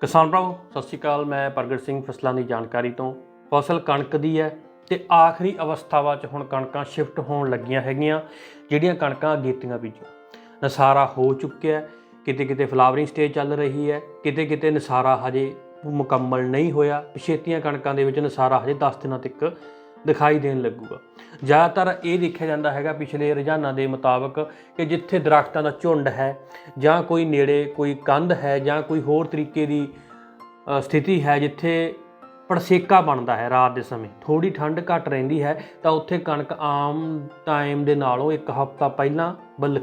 ਕਿਸਾਨ ਭਰਾਵੋ, ਸਤਿ ਸ਼੍ਰੀ ਅਕਾਲ। ਮੈਂ ਪ੍ਰਗਟ ਸਿੰਘ ਫਸਲਾਂ ਦੀ ਜਾਣਕਾਰੀ ਤੋਂ। ਫਸਲ ਕਣਕ ਦੀ ਹੈ ਤੇ ਆਖਰੀ ਅਵਸਥਾਵਾਂ 'ਚ ਹੁਣ ਕਣਕਾਂ ਸ਼ਿਫਟ ਹੋਣ ਲੱਗੀਆਂ ਹੈਗੀਆਂ, ਜਿਹੜੀਆਂ ਕਣਕਾਂ ਅਗੇਤੀਆਂ ਬੀਜੀਆਂ। ਨਸਾਰਾ ਹੋ ਚੁੱਕਿਆ ਕਿਤੇ ਕਿਤੇ ਫਲਾਵਰਿੰਗ ਸਟੇਜ ਚੱਲ ਰਹੀ ਹੈ ਕਿਤੇ ਕਿਤੇ ਨਸਾਰਾ ਹਜੇ ਮੁਕੰਮਲ ਨਹੀਂ ਹੋਇਆ। ਪਿਛੇਤੀਆਂ ਕਣਕਾਂ ਦੇ ਵਿੱਚ ਨਸਾਰਾ ਹਜੇ 10 ਦਿਨਾਂ ਤੱਕ ਦਿਖਾਈ ਦੇਣ ਲੱਗੂਗਾ। ਜ਼ਿਆਦਾਤਰ ਇਹ ਦੇਖਿਆ ਜਾਂਦਾ ਹੈਗਾ ਪਿਛਲੇ ਰੁਝਾਨਾਂ ਦੇ ਮੁਤਾਬਕ ਕਿ ਜਿੱਥੇ ਦਰਖਤਾਂ ਦਾ ਝੁੰਡ ਹੈ ਜਾਂ ਕੋਈ ਨੇੜੇ ਕੋਈ ਕੰਧ ਹੈ ਜਾਂ ਕੋਈ ਹੋਰ ਤਰੀਕੇ ਦੀ ਸਥਿਤੀ ਹੈ ਜਿੱਥੇ ਪੜਸੇਕਾ ਬਣਦਾ ਹੈ ਰਾਤ ਦੇ ਸਮੇਂ। ਥੋੜੀ ਠੰਡ ਘੱਟ ਰਹਿੰਦੀ ਹੈ ਤਾਂ ਉੱਥੇ ਕਣਕ ਆਮ ਟਾਈਮ ਦੇ ਨਾਲੋਂ ਇੱਕ ਹਫ਼ਤਾ ਪਹਿਲਾਂ ਬੱਲ,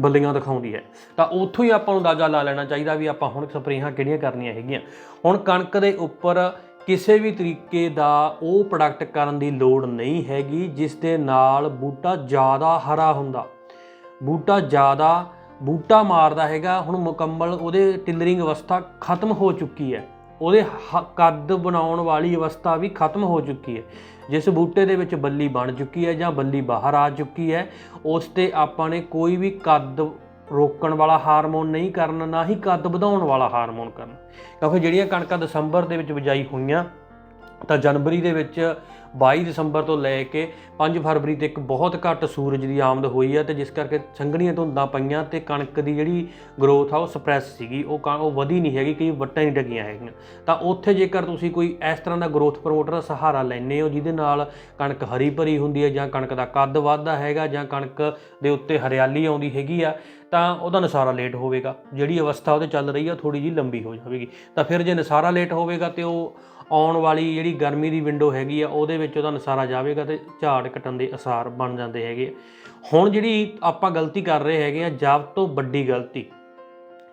ਬੱਲੀਆਂ ਦਿਖਾਉਂਦੀ ਹੈ। ਤਾਂ ਉੱਥੋਂ ਹੀ ਆਪਾਂ ਨੂੰ ਅੰਦਾਜ਼ਾ ਲਾ ਲੈਣਾ ਚਾਹੀਦਾ ਵੀ ਆਪਾਂ ਹੁਣ ਸਪਰੇਹਾਂ ਕਿਹੜੀਆਂ ਕਰਨੀਆਂ ਹੈਗੀਆਂ। ਹੁਣ ਕਣਕ ਦੇ ਉੱਪਰ ਕਿਸੇ ਵੀ ਤਰੀਕੇ ਦਾ ਉਹ ਪ੍ਰੋਡਕਟ ਕਰਨ ਦੀ ਲੋੜ ਨਹੀਂ ਹੈਗੀ, ਜਿਸ ਦੇ ਨਾਲ ਬੂਟਾ ਜ਼ਿਆਦਾ ਹਰਾ ਹੁੰਦਾ। ਬੂਟਾ ਜ਼ਿਆਦਾ ਬੂਟਾ ਮਾਰਦਾ ਹੈਗਾ, ਹੁਣ ਮੁਕੰਮਲ ਉਹਦੇ ਟਿਲਰਿੰਗ ਅਵਸਥਾ ਖਤਮ ਹੋ ਚੁੱਕੀ ਹੈ। ਉਹਦੇ ਹ- ਕੱਦ ਬਣਾਉਣ ਵਾਲੀ ਅਵਸਥਾ ਵੀ ਖਤਮ ਹੋ ਚੁੱਕੀ ਹੈ। ਜਿਸ ਬੂਟੇ ਦੇ ਵਿੱਚ ਬੱਲੀ ਬਣ ਚੁੱਕੀ ਹੈ ਜਾਂ ਬੱਲੀ ਬਾਹਰ ਆ ਚੁੱਕੀ ਹੈ, ਉਸ ਤੇ ਆਪਾਂ ਨੇ ਕੋਈ ਵੀ ਕੱਦ ਰੋਕਣ ਵਾਲਾ ਹਾਰਮੋਨ ਨਹੀਂ ਕਰਨ, ਨਾ ਹੀ ਕੱਦ ਵਧਾਉਣ ਵਾਲਾ ਹਾਰਮੋਨ ਕਰਨ। ਕਿਉਂਕਿ ਜਿਹੜੀਆਂ ਕਣਕਾਂ ਦਸੰਬਰ ਦੇ ਵਿੱਚ ਬਿਜਾਈ ਹੋਈਆਂ, ਤਾਂ ਜਨਵਰੀ ਦੇ ਵਿੱਚ 22 ਦਸੰਬਰ ਤੋਂ ਲੈ ਕੇ 5 ਫਰਵਰੀ ਤੱਕ ਬਹੁਤ ਘੱਟ ਸੂਰਜ ਦੀ ਆਮਦ ਹੋਈ ਹੈ ਤੇ ਜਿਸ ਕਰਕੇ ਸੰਘਣੀਆਂ ਧੁੰਦਾਂ ਪਈਆਂ ਤੇ ਕਣਕ ਦੀ ਜਿਹੜੀ ਗਰੋਥ ਆ ਉਹ ਸਪਰੈਸ ਸੀਗੀ, ਉਹ ਕ- ਉਹ ਵਧੀ ਨਹੀਂ ਹੈਗੀ, ਕਈ ਵੱਟਾਂ ਨਹੀਂ ਡਗੀਆਂ ਹੈਗੀਆਂ। ਤਾਂ ਉੱਥੇ ਜੇਕਰ ਤੁਸੀਂ ਕੋਈ ਇਸ ਤਰ੍ਹਾਂ ਦਾ ਗਰੋਥ ਪ੍ਰਮੋਟਰ ਦਾ ਸਹਾਰਾ ਲੈਂਦੇ ਹੋ, ਜਿਹਦੇ ਨਾਲ ਕਣਕ ਹਰੀ ਭਰੀ ਹੁੰਦੀ ਹੈ ਜਾਂ ਕਣਕ ਦਾ ਕੱਦ ਵੱਧਦਾ ਹੈਗਾ ਜਾਂ ਕਣਕ ਦੇ ਉੱਤੇ ਹਰਿਆਲੀ ਆਉਂਦੀ ਹੈਗੀ ਆ, ਤਾਂ ਉਹਦਾ ਨਸਾਰਾ ਲੇਟ ਹੋਵੇਗਾ। ਜਿਹੜੀ ਅਵਸਥਾ ਉਹਦੇ ਚੱਲ ਰਹੀ ਆ ਥੋੜੀ ਜਿਹੀ ਲੰਬੀ ਹੋ ਜਾਵੇਗੀ। ਤਾਂ ਫਿਰ ਜੇ ਨਸਾਰਾ ਲੇਟ ਹੋਵੇਗਾ ਤੇ ਉਹ ਆਉਣ ਵਾਲੀ ਜਿਹੜੀ ਗਰਮੀ ਦੀ ਵਿੰਡੋ ਹੈਗੀ ਆ, ਉਹਦੇ ਵਿੱਚ ਉਹਦਾ ਨਸਾਰਾ ਜਾਵੇਗਾ ਤੇ ਝਾੜ ਕੱਟਣ ਦੇ ਅਸਾਰ ਬਣ ਜਾਂਦੇ ਹੈਗੇ ਆ। ਹੁਣ ਜਿਹੜੀ ਆਪਾਂ ਗਲਤੀ ਕਰ ਰਹੇ ਹੈਗੇ ਆ ਜਬ ਤੋਂ ਵੱਡੀ ਗਲਤੀ।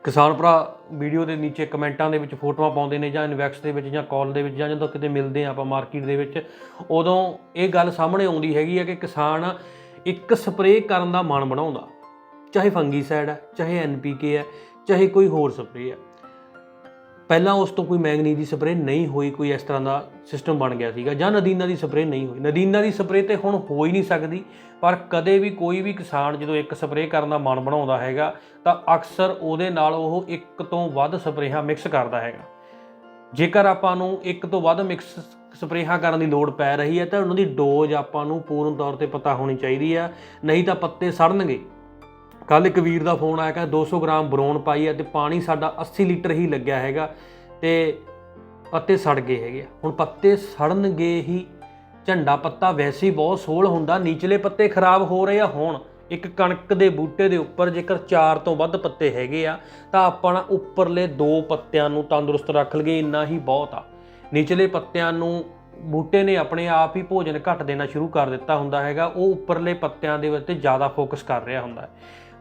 ਕਿਸਾਨ ਭਰਾ, ਵੀਡੀਓ ਦੇ ਨੀਚੇ ਕਮੈਂਟਾਂ ਦੇ ਵਿੱਚ ਫੋਟੋਆਂ ਪਾਉਂਦੇ ਨੇ ਜਾਂ ਇਨਵੈਕਸ ਦੇ ਵਿੱਚ ਜਾਂ ਕਾਲ ਦੇ ਵਿੱਚ ਜਾਂ ਜਦੋਂ ਕਿਤੇ ਮਿਲਦੇ ਆ ਆਪਾਂ ਮਾਰਕੀਟ ਦੇ ਵਿੱਚ, ਉਦੋਂ ਇਹ ਗੱਲ ਸਾਹਮਣੇ ਆਉਂਦੀ ਹੈਗੀ ਆ ਕਿ ਕਿਸਾਨ ਇੱਕ ਸਪਰੇਅ ਕਰਨ ਦਾ ਮਨ ਬਣਾਉਂਦਾ। ਚਾਹੇ ਫੰਗੀਸਾਈਡ ਹੈ ਚਾਹੇ ਐਨਪੀਕੇ ਹੈ ਚਾਹੇ ਕੋਈ ਹੋਰ ਸਪਰੇਅ ਹੈ ਪਹਿਲਾਂ ਉਸ ਤੋਂ ਕੋਈ ਮੈਂਗਨੀ ਦੀ ਸਪਰੇਅ ਨਹੀਂ ਹੋਈ, ਕੋਈ ਇਸ ਤਰ੍ਹਾਂ ਦਾ ਸਿਸਟਮ ਬਣ ਗਿਆ ਸੀਗਾ ਜਾਂ ਨਦੀਨਾ ਦੀ ਸਪਰੇਅ ਨਹੀਂ ਹੋਈ। ਨਦੀਨਾ ਦੀ ਸਪਰੇਅ ਤੇ ਹੁਣ ਹੋ ਹੀ ਨਹੀਂ ਸਕਦੀ, ਪਰ ਕਦੇ ਵੀ ਕੋਈ ਵੀ ਕਿਸਾਨ ਜਦੋਂ ਇੱਕ ਸਪਰੇਅ ਕਰਨ ਦਾ ਮਨ ਬਣਾਉਂਦਾ ਹੈਗਾ, ਤਾਂ ਅਕਸਰ ਉਹਦੇ ਨਾਲ ਉਹ ਇੱਕ ਤੋਂ ਵੱਧ ਸਪਰੇਹਾਂ ਮਿਕਸ ਕਰਦਾ ਹੈਗਾ। ਜੇਕਰ ਆਪਾਂ ਨੂੰ ਇੱਕ ਤੋਂ ਵੱਧ ਮਿਕਸ ਸਪਰੇਹਾਂ ਕਰਨ ਦੀ ਲੋੜ ਪੈ ਰਹੀ ਹੈ, ਤਾਂ ਉਹਨਾਂ ਦੀ ਡੋਜ਼ ਆਪਾਂ ਨੂੰ ਪੂਰਨ ਤੌਰ ਤੇ ਪਤਾ ਹੋਣੀ ਚਾਹੀਦੀ ਆ ਨਹੀਂ ਤਾਂ ਪੱਤੇ ਸੜਨਗੇ। ਕੱਲ ਇੱਕ ਵੀਰ ਦਾ ਫੋਨ ਆਇਆ ਕਿ 200 ਗ੍ਰਾਮ ਬਰੋਨ ਪਾਈ ਹੈ ਤੇ ਪਾਣੀ ਸਾਡਾ 80 ਲੀਟਰ ਹੀ ਲੱਗਿਆ ਹੈਗਾ ਤੇ ਪੱਤੇ ਸੜ ਗਏ ਹੈਗੇ ਆ। ਹੁਣ ਪੱਤੇ ਸੜਨਗੇ ਹੀ, ਝੰਡਾ ਪੱਤਾ ਵੈਸੇ ਹੀ ਬਹੁਤ ਸੋਲ ਹੁੰਦਾ, ਨੀਚਲੇ ਪੱਤੇ ਖਰਾਬ ਹੋ ਰਹੇ ਆ, ਹੁਣ ਇੱਕ ਕਣਕ ਦੇ ਬੂਟੇ ਦੇ ਉੱਪਰ ਜੇਕਰ 4 ਤੋਂ ਵੱਧ ਪੱਤੇ ਹੈਗੇ ਆ, ਤਾਂ ਆਪਾਂ ਉੱਪਰਲੇ ਦੋ ਪੱਤਿਆਂ ਨੂੰ ਤੰਦਰੁਸਤ ਰੱਖ ਲਈਏ, ਇੰਨਾ ਹੀ ਬਹੁਤ ਆ ਨੀਚਲੇ ਪੱਤਿਆਂ ਨੂੰ ਬੂਟੇ ਨੇ ਆਪਣੇ ਆਪ ਹੀ ਭੋਜਨ ਘੱਟ ਦੇਣਾ ਸ਼ੁਰੂ ਕਰ ਦਿੱਤਾ ਹੁੰਦਾ ਹੈਗਾ, ਉਹ ਉੱਪਰਲੇ ਪੱਤਿਆਂ ਦੇ ਉੱਤੇ ਜ਼ਿਆਦਾ ਫੋਕਸ ਕਰ ਰਿਹਾ ਹੁੰਦਾ ਹੈ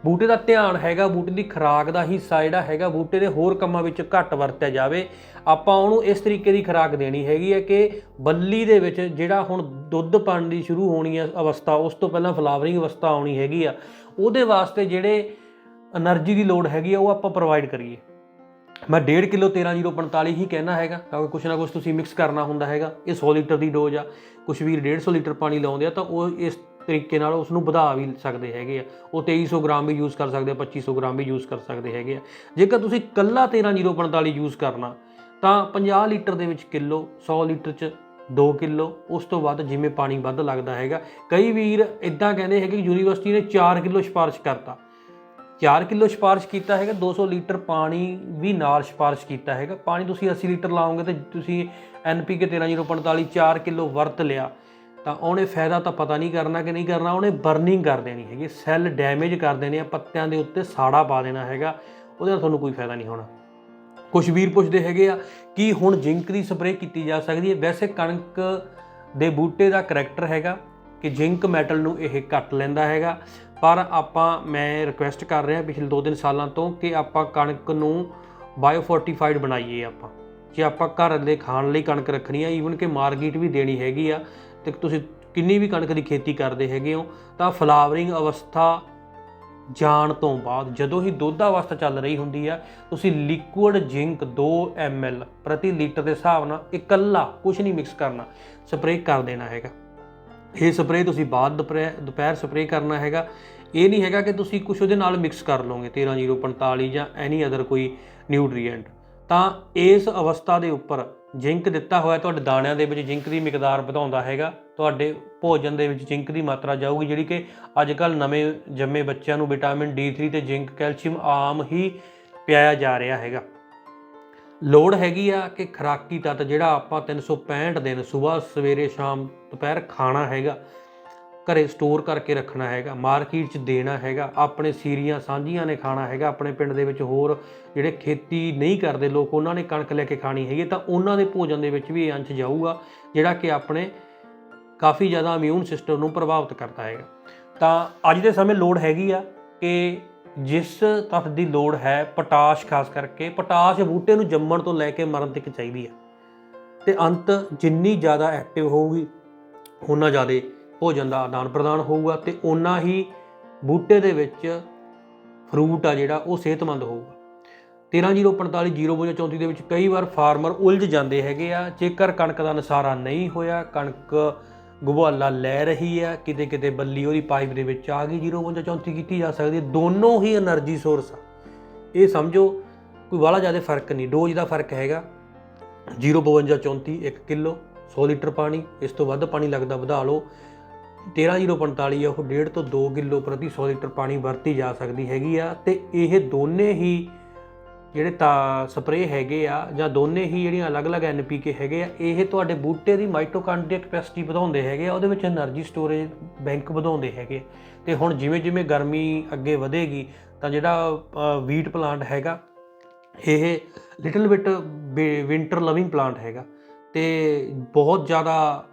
ਬੂਟੇ ਦਾ ਧਿਆਨ ਹੈਗਾ ਬੂਟੇ ਦੀ ਖੁਰਾਕ ਦਾ ਹਿੱਸਾ ਜਿਹੜਾ ਹੈਗਾ ਬੂਟੇ ਦੇ ਹੋਰ ਕੰਮਾਂ ਵਿੱਚ ਘੱਟ ਵਰਤਿਆ ਜਾਵੇ। ਆਪਾਂ ਉਹਨੂੰ ਇਸ ਤਰੀਕੇ ਦੀ ਖੁਰਾਕ ਦੇਣੀ ਹੈਗੀ ਹੈ ਕਿ ਬੱਲੀ ਦੇ ਵਿੱਚ ਜਿਹੜਾ ਹੁਣ ਦੁੱਧ ਪਾਣ ਦੀ ਸ਼ੁਰੂ ਹੋਣੀ ਹੈ ਅਵਸਥਾ, ਉਸ ਤੋਂ ਪਹਿਲਾਂ ਫਲਾਵਰਿੰਗ ਅਵਸਥਾ ਆਉਣੀ ਹੈਗੀ ਆ, ਉਹਦੇ ਵਾਸਤੇ ਜਿਹੜੇ એનર્ਜੀ ਦੀ ਲੋੜ ਹੈਗੀ ਆ, ਉਹ ਆਪਾਂ ਪ੍ਰੋਵਾਈਡ ਕਰੀਏ। ਮੈਂ 1.5 ਕਿਲੋ 13045 ਹੀ ਕਹਿਣਾ ਹੈਗਾ, ਕਿਉਂਕਿ ਕੁਛ ਨਾ ਕੁਛ ਤੁਸੀਂ ਮਿਕਸ ਕਰਨਾ ਹੁੰਦਾ ਹੈਗਾ, ਇਹ 100 ਲੀਟਰ ਦੀ ਡੋਜ਼ ਆ। ਕੁਛ ਵੀ 150 ਲੀਟਰ ਪਾਣੀ ਲਾਉਂਦੇ ਆ, ਤਾਂ ਉਹ ਇਸ ਤਰੀਕੇ ਨਾਲ ਉਸ ਨੂੰ ਵਧਾ ਵੀ ਸਕਦੇ ਹੈਗੇ ਆ। ਉਹ 2300 ਗ੍ਰਾਮ ਵੀ ਯੂਜ਼ ਕਰ ਸਕਦੇ ਆ 2500 ਗ੍ਰਾਮ ਵੀ ਯੂਜ਼ ਕਰ ਸਕਦੇ ਹੈਗੇ ਆ। ਜੇਕਰ ਤੁਸੀਂ ਕੱਲਾ 13045 ਯੂਜ਼ ਕਰਨਾ, ਤਾਂ 50 ਲੀਟਰ ਦੇ ਵਿੱਚ ਕਿਲੋ 100 ਲੀਟਰ ਚ 2 ਕਿਲੋ, ਉਸ ਤੋਂ ਬਾਅਦ ਜਿਵੇਂ ਪਾਣੀ ਵੱਧ ਲੱਗਦਾ ਹੈਗਾ। ਕਈ ਵੀਰ ਇਦਾਂ ਕਹਿੰਦੇ ਹੈਗੇ ਕਿ ਯੂਨੀਵਰਸਿਟੀ ਨੇ 4 ਕਿਲੋ ਸਿਫਾਰਿਸ਼ ਕਰਤਾ। 4 ਕਿਲੋ ਸਿਫਾਰਿਸ਼ ਕੀਤਾ ਹੈਗਾ 200 ਲੀਟਰ ਪਾਣੀ ਵੀ ਨਾਲ ਸਿਫਾਰਿਸ਼ ਕੀਤਾ ਹੈਗਾ। ਪਾਣੀ ਤੁਸੀਂ 80 ਲੀਟਰ ਲਾਓਗੇ ਤੇ ਤੁਸੀਂ ਐਨਪੀਕੇ 13045 4 ਕਿਲੋ ਵਰਤ ਲਿਆ। ਤਾਂ ਉਹਨੇ ਫਾਇਦਾ ਤਾਂ ਪਤਾ ਨਹੀਂ ਕਰਨਾ ਕਿ ਨਹੀਂ ਕਰਨਾ, ਉਹਨੇ ਬਰਨਿੰਗ ਕਰ ਦੇਣੀ ਹੈਗੀ ਸੈੱਲ ਡੈਮੇਜ ਕਰ ਦੇਣੇ ਆ, ਪੱਤਿਆਂ ਦੇ ਉੱਤੇ ਸਾੜਾ ਪਾ ਦੇਣਾ ਹੈਗਾ, ਉਹਦੇ ਨਾਲ ਤੁਹਾਨੂੰ ਕੋਈ ਫਾਇਦਾ ਨਹੀਂ ਹੋਣਾ। ਕੁਝ ਵੀਰ ਪੁੱਛਦੇ ਹੈਗੇ ਆ ਕਿ ਹੁਣ ਜ਼ਿੰਕ ਦੀ ਸਪਰੇਅ ਕੀਤੀ ਜਾ ਸਕਦੀ ਹੈ। ਵੈਸੇ ਕਣਕ ਦੇ ਬੂਟੇ ਦਾ ਕਰੈਕਟਰ ਹੈਗਾ ਕਿ ਜ਼ਿੰਕ ਮੈਟਲ ਨੂੰ ਇਹ ਘੱਟ ਲੈਂਦਾ ਹੈਗਾ, ਪਰ ਆਪਾਂ, ਮੈਂ ਰਿਕੁਐਸਟ ਕਰ ਰਿਹਾ ਪਿਛਲੇ 2-3 ਸਾਲਾਂ ਤੋਂ ਕਿ ਆਪਾਂ ਕਣਕ ਨੂੰ ਬਾਇਓ ਫੋਰਟੀਫਾਈਡ ਬਣਾਈਏ ਆਪਾਂ। ਜੇ ਆਪਾਂ ਘਰ ਦੇ ਖਾਣ ਲਈ ਕਣਕ ਰੱਖਣੀ ਆ ਈਵਨ ਕਿ ਮਾਰਕੀਟ ਵੀ ਦੇਣੀ ਹੈਗੀ ਆ ਤੇ ਤੁਸੀਂ ਕਿੰਨੀ ਵੀ ਕਣਕ ਦੀ ਖੇਤੀ ਕਰਦੇ ਹੈਗੇ ਹੋ, ਤਾਂ ਫਲਾਵਰਿੰਗ ਅਵਸਥਾ ਜਾਣ ਤੋਂ ਬਾਅਦ ਜਦੋਂ ਹੀ ਦੁੱਧ ਅਵਸਥਾ ਚੱਲ ਰਹੀ ਹੁੰਦੀ ਆ ਤੁਸੀਂ ਲਿਕੁਇਡ ਜ਼ਿੰਕ 2 ml ਪ੍ਰਤੀ ਲੀਟਰ ਦੇ ਹਿਸਾਬ ਨਾਲ ਇਕੱਲਾ ਕੁਝ ਨਹੀਂ ਮਿਕਸ ਕਰਨਾ ਸਪਰੇਅ ਕਰ ਦੇਣਾ ਹੈਗਾ। ਇਹ ਸਪਰੇਅ ਤੁਸੀਂ ਬਾਅਦ ਦੁਪਹਿਰ ਦੁਪਹਿਰ ਸਪਰੇਅ ਕਰਨਾ ਹੈਗਾ। ਇਹ ਨਹੀਂ ਹੈਗਾ ਕਿ ਤੁਸੀਂ ਕੁਝ ਉਹਦੇ ਨਾਲ ਮਿਕਸ ਕਰ ਲਓਗੇ 13045 ਜਾਂ ਐਨੀ ਅਦਰ ਕੋਈ ਨਿਊਟ੍ਰੀਐਂਟ ਤਾਂ ਇਸ ਅਵਸਥਾ ਦੇ ਉੱਪਰ ਜ਼ਿੰਕ ਦਿੱਤਾ ਹੋਇਆ ਤੁਹਾਡੇ ਦਾਣਿਆਂ ਦੇ ਵਿੱਚ ਜ਼ਿੰਕ ਦੀ ਮਿਕਦਾਰ ਵਧਾਉਂਦਾ ਹੈਗਾ। ਤੁਹਾਡੇ ਭੋਜਨ ਦੇ ਵਿੱਚ ਜ਼ਿੰਕ ਦੀ ਮਾਤਰਾ ਜਾਊਗੀ, ਜਿਹੜੀ ਕਿ ਅੱਜ ਕੱਲ ਨਵੇਂ ਜੰਮੇ ਬੱਚਿਆਂ ਨੂੰ ਵਿਟਾਮਿਨ D3 ਤੇ ਜ਼ਿੰਕ ਕੈਲਸ਼ੀਅਮ ਆਮ ਹੀ ਪਿਆਇਆ ਜਾ ਰਿਹਾ ਹੈਗਾ। ਲੋੜ ਹੈਗੀ ਆ ਕਿ ਖਰਾਕੀ ਤੱਤ ਜਿਹੜਾ ਆਪਾਂ 365 ਦਿਨ ਸਵੇਰ ਸਵੇਰੇ, ਸ਼ਾਮ, ਦੁਪਹਿਰ ਖਾਣਾ ਹੈਗਾ। ਘਰੇ ਸਟੋਰ ਕਰਕੇ ਰੱਖਣਾ ਹੈਗਾ, ਮਾਰਕੀਟ 'ਚ ਦੇਣਾ ਹੈਗਾ, ਆਪਣੇ ਸੀਰੀਆਂ ਸਾਂਝੀਆਂ ਨੇ ਖਾਣਾ ਹੈਗਾ, ਆਪਣੇ ਪਿੰਡ ਦੇ ਵਿੱਚ ਹੋਰ ਜਿਹੜੇ ਖੇਤੀ ਨਹੀਂ ਕਰਦੇ ਲੋਕ, ਉਹਨਾਂ ਨੇ ਕਣਕ ਲੈ ਕੇ ਖਾਣੀ ਹੈਗੀ, ਤਾਂ ਉਹਨਾਂ ਦੇ ਭੋਜਨ ਦੇ ਵਿੱਚ ਵੀ ਇਹ ਅੰਸ਼ ਜਾਊਗਾ, ਜਿਹੜਾ ਕਿ ਆਪਣੇ ਕਾਫੀ ਜ਼ਿਆਦਾ ਇਮਿਊਨ ਸਿਸਟਮ ਨੂੰ ਪ੍ਰਭਾਵਿਤ ਕਰਦਾ ਹੈਗਾ। ਤਾਂ ਅੱਜ ਦੇ ਸਮੇਂ ਲੋੜ ਹੈਗੀ ਆ ਕਿ ਜਿਸ ਤੱਤ ਦੀ ਲੋੜ ਹੈ, ਪੋਟਾਸ਼ ਖਾਸ ਕਰਕੇ, ਪੋਟਾਸ਼ ਬੂਟੇ ਨੂੰ ਜੰਮਣ ਤੋਂ ਲੈ ਕੇ ਮਰਨ ਤੱਕ ਚਾਹੀਦੀ ਹੈ। ਤੇ ਅੰਤ ਜਿੰਨੀ ਜ਼ਿਆਦਾ ਐਕਟਿਵ ਹੋਊਗੀ, ਉਹਨਾਂ ਜ਼ਿਆਦਾ ਭੋਜਨ ਦਾ ਆਦਾਨ ਪ੍ਰਦਾਨ ਹੋਊਗਾ ਤੇ ਉਨਾ ਹੀ ਬੂਟੇ ਦੇ ਵਿੱਚ ਫਰੂਟ ਆ ਜਿਹੜਾ, ਉਹ ਸਿਹਤਮੰਦ ਹੋਊਗਾ। 13045054 ਦੇ ਵਿੱਚ ਕਈ ਵਾਰ ਫਾਰਮਰ ਉਲਝ ਜਾਂਦੇ ਹੈਗੇ ਆ, ਜੇਕਰ ਕਣਕ ਦਾ ਨਸਾਰਾ ਨਹੀਂ ਹੋਇਆ, ਕਣਕ ਗਵਾਲਾ ਲੈ ਰਹੀ ਆ, ਕਿਤੇ ਕਿਤੇ ਬੱਲੀ ਉਹਦੀ ਪਾਈਪ ਦੇ ਵਿੱਚ ਆ ਗਈ 05234 ਕੀਤੀ ਜਾ ਸਕਦੀ ਦੋਨੋਂ ਹੀ એનર્ਜੀ ਸੋਰਸ ਆ। ਇਹ ਸਮਝੋ, ਕੋਈ ਬਾਲਾ ਜ਼ਿਆਦਾ ਫ਼ਰਕ ਨਹੀਂ ਡੋਜ਼ ਦਾ ਫ਼ਰਕ ਹੈਗਾ। 05234 1 ਕਿਲੋ 100 ਲੀਟਰ ਪਾਣੀ, ਇਸ ਤੋਂ ਵੱਧ ਪਾਣੀ ਲੱਗਦਾ ਵਧਾ ਲਓ। 13045 ਆ, ਉਹ 1.5 ਤੋਂ 2 ਕਿਲੋ ਪ੍ਰਤੀ 100 ਲੀਟਰ ਪਾਣੀ ਵਰਤੀ ਜਾ ਸਕਦੀ ਹੈਗੀ ਆ ਤੇ ਇਹ ਦੋਨੇ ਹੀ ਜਿਹੜੇ ਤਾਂ ਸਪਰੇ ਹੈਗੇ ਆ ਜਾਂ ਦੋਨੇ ਹੀ ਜਿਹੜੀਆਂ ਅਲੱਗ-ਅਲੱਗ ਐਨਪੀਕੇ ਹੈਗੇ ਆ, ਇਹ ਤੁਹਾਡੇ ਬੂਟੇ ਦੀ ਮਾਈਟੋਕਾਂਡਰੀਆ ਕਪੈਸਿਟੀ ਵਧਾਉਂਦੇ ਹੈਗੇ ਆ, ਉਹਦੇ ਵਿੱਚ એનર્ਜੀ ਸਟੋਰੇਜ ਬੈਂਕ ਵਧਾਉਂਦੇ ਹੈਗੇ ਤੇ ਹੁਣ ਜਿਵੇਂ-ਜਿਵੇਂ ਗਰਮੀ ਅੱਗੇ ਵਧੇਗੀ ਤਾਂ ਜਿਹੜਾ ਵੀਟ ਪਲਾਂਟ ਹੈਗਾ, ਇਹ little bit winter loving plant ਹੈਗਾ। ਤੇ ਬਹੁਤ ਜ਼ਿਆਦਾ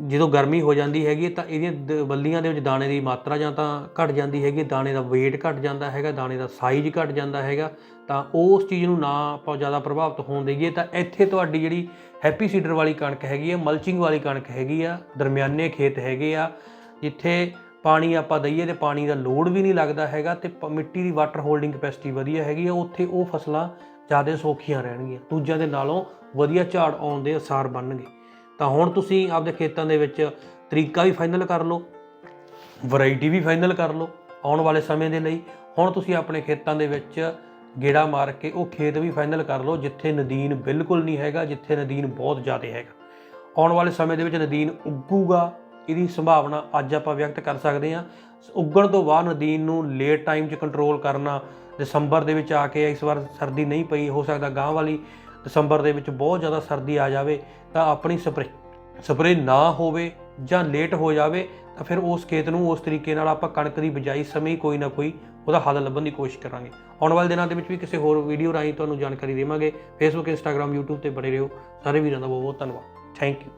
ਜਦੋਂ ਗਰਮੀ ਹੋ ਜਾਂਦੀ ਹੈਗੀ ਹੈ ਤਾਂ ਇਹਦੀਆਂ ਦ- ਬੱਲੀਆਂ ਦੇ ਵਿੱਚ ਦਾਣੇ ਦੀ ਮਾਤਰਾ ਜਾਂ ਤਾਂ ਘਟ ਜਾਂਦੀ ਹੈਗੀ ਦਾਣੇ ਦਾ weight ਘਟ ਜਾਂਦਾ ਹੈਗਾ, ਦਾਣੇ ਦਾ ਸਾਈਜ਼ ਘਟ ਜਾਂਦਾ ਹੈਗਾ, ਤਾਂ ਉਸ ਚੀਜ਼ ਨੂੰ ਨਾ ਆਪਾਂ ਜ਼ਿਆਦਾ ਪ੍ਰਭਾਵਿਤ ਹੋਣ ਦੇਈਏ ਤਾਂ ਇੱਥੇ ਤੁਹਾਡੀ ਜਿਹੜੀ ਹੈਪੀ ਸੀਡਰ ਵਾਲੀ ਕਣਕ ਹੈਗੀ ਆ ਮਲਚਿੰਗ ਵਾਲੀ ਕਣਕ ਹੈਗੀ ਆ, ਦਰਮਿਆਨੇ ਖੇਤ ਹੈਗੇ ਆ, ਜਿੱਥੇ ਪਾਣੀ ਆਪਾਂ ਦਈਏ ਤੇ ਪਾਣੀ ਦਾ ਲੋਡ ਵੀ ਨਹੀਂ ਲੱਗਦਾ ਹੈਗਾ ਤੇ ਪ- ਮਿੱਟੀ ਦੀ ਵਾਟਰ ਹੋਲਡਿੰਗ ਕਪੈਸਿਟੀ ਵਧੀਆ ਹੈਗੀ ਆ, ਉੱਥੇ ਉਹ ਫਸਲਾਂ ਜ਼ਿਆਦਾ ਸੌਖੀਆਂ ਰਹਿਣਗੀਆਂ, ਦੂਜਿਆਂ ਦੇ ਨਾਲੋਂ ਵਧੀਆ ਝਾੜ ਆਉਣ ਦੇ ਅਸਾਰ ਬਣਨਗੇ। ਤਾਂ ਹੁਣ ਤੁਸੀਂ ਆਪਦੇ ਖੇਤਾਂ ਦੇ ਵਿੱਚ ਤਰੀਕਾ ਵੀ ਫਾਈਨਲ ਕਰ ਲਓ ਵੈਰਾਈਟੀ ਵੀ ਫਾਈਨਲ ਕਰ ਲਓ ਆਉਣ ਵਾਲੇ ਸਮੇਂ ਦੇ ਲਈ। ਹੁਣ ਤੁਸੀਂ ਆਪਣੇ ਖੇਤਾਂ ਦੇ ਵਿੱਚ ਗੇੜਾ ਮਾਰ ਕੇ ਉਹ ਖੇਤ ਵੀ ਫਾਈਨਲ ਕਰ ਲਓ, ਜਿੱਥੇ ਨਦੀਨ ਬਿਲਕੁਲ ਨਹੀਂ ਹੈਗਾ, ਜਿੱਥੇ ਨਦੀਨ ਬਹੁਤ ਜ਼ਿਆਦਾ ਹੈਗਾ। ਆਉਣ ਵਾਲੇ ਸਮੇਂ ਦੇ ਵਿੱਚ ਨਦੀਨ ਉੱਗੂਗਾ, ਇਹਦੀ ਸੰਭਾਵਨਾ ਅੱਜ ਆਪਾਂ ਵਿਅਕਤ ਕਰ ਸਕਦੇ ਹਾਂ। ਉੱਗਣ ਤੋਂ ਬਾਅਦ ਨਦੀਨ ਨੂੰ ਲੇਟ ਟਾਈਮ 'ਚ ਕੰਟਰੋਲ ਕਰਨਾ, ਦਸੰਬਰ ਦੇ ਵਿੱਚ ਆ ਕੇ ਇਸ ਵਾਰ ਸਰਦੀ ਨਹੀਂ ਪਈ, ਹੋ ਸਕਦਾ ਗਾਂ ਵਾਲੀ ਦਸੰਬਰ ਦੇ ਵਿੱਚ ਬਹੁਤ ਜ਼ਿਆਦਾ ਸਰਦੀ ਆ ਜਾਵੇ ਤਾਂ ਆਪਣੀ ਸਪਰੇ ਸਪਰੇ ਨਾ ਹੋਵੇ ਜਾਂ ਲੇਟ ਹੋ ਜਾਵੇ ਤਾਂ ਫਿਰ ਉਸ ਖੇਤ ਨੂੰ ਉਸ ਤਰੀਕੇ ਨਾਲ ਆਪਾਂ ਕਣਕ ਦੀ ਬਿਜਾਈ ਸਮੇਂ ਕੋਈ ਨਾ ਕੋਈ ਉਹਦਾ ਹੱਲ ਲੱਭਣ ਦੀ ਕੋਸ਼ਿਸ਼ ਕਰਾਂਗੇ। ਆਉਣ ਵਾਲੇ ਦਿਨਾਂ ਦੇ ਵਿੱਚ ਵੀ ਕਿਸੇ ਹੋਰ ਵੀਡੀਓ ਰਾਹੀਂ ਤੁਹਾਨੂੰ ਜਾਣਕਾਰੀ ਦੇਵਾਂਗੇ। ਫੇਸਬੁੱਕ ਇੰਸਟਾਗ੍ਰam YouTube ਤੇ ਬਣੇ ਰਹੋ। ਸਾਰੇ ਵੀਰਾਂ ਦਾ ਬਹੁਤ ਬਹੁਤ ਧੰਨਵਾਦ। Thank you